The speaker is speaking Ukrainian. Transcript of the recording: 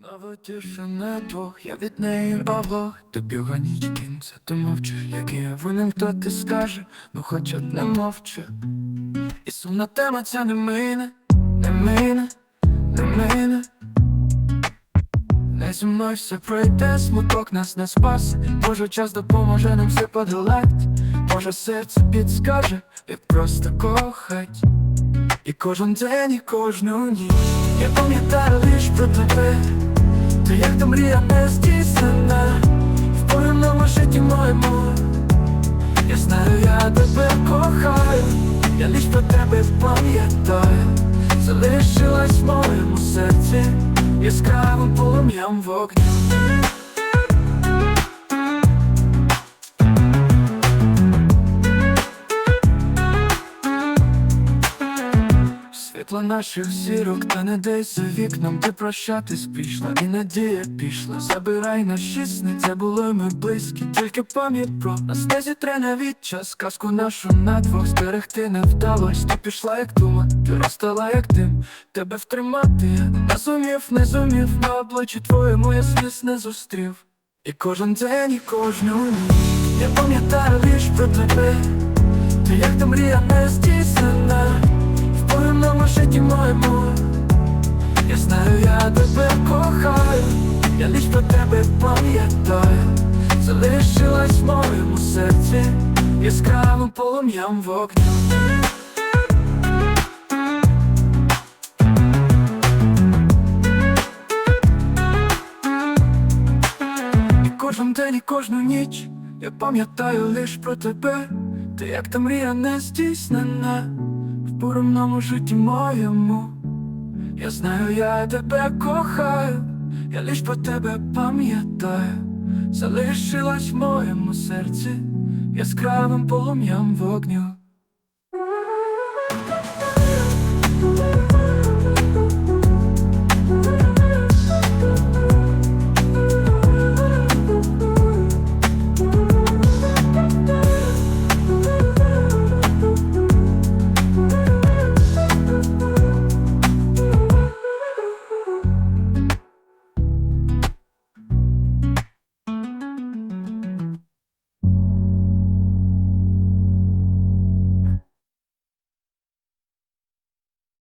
Знову тишина двох, я від неї оглох Тобі ніч кінця, ти мовчиш, як я винен, хто ти скаже, ну хоч одне мовче І сумна тема ця не мине, не мине, не мине. Не зі мною все пройде, смуток нас не спасе. Може час допоможе нам все подолать Може серце підскаже, як просто кохать І кожен день, і кожну ніч. Я пам'ятаю лиш про тебе. Ти як та мрія не здійснена? В повільному житті моєму. Я знаю, я тебе кохаю. Я лиш про тебе пам'ятаю. Залишилась в моєму серці Яскравим полум'ям вогню Світло наших зірок та не десь за вікном Ти прощатись пішла. І надія пішла. Забирай наші сни, це було ми близькі. Тільки пам'ять про нас не зітре навіть час. Казку нашу на двох зберегти не вдалось. Ти пішла як дума, ти як дим. Тебе втримати я не зумів, не зумів. На обличчі твоєму я сліз не зустрів. І кожен день, і кожну ніч. Я пам'ятаю лиш про тебе. Ти як та мрія не здійснена. В житті Я знаю, я тебе кохаю. Я лиш про тебе пам'ятаю. Залишилась в моєму серці Яскравим полум'ям вогню. І кожен день, і кожну ніч Я пам'ятаю лиш про тебе. Ти як та мрія не здійснена В буремному житті моєму. Я знаю, я тебе кохаю. Я лиш про тебе пам'ятаю. Залишилась в моєму серці Яскравим полум'ям вогню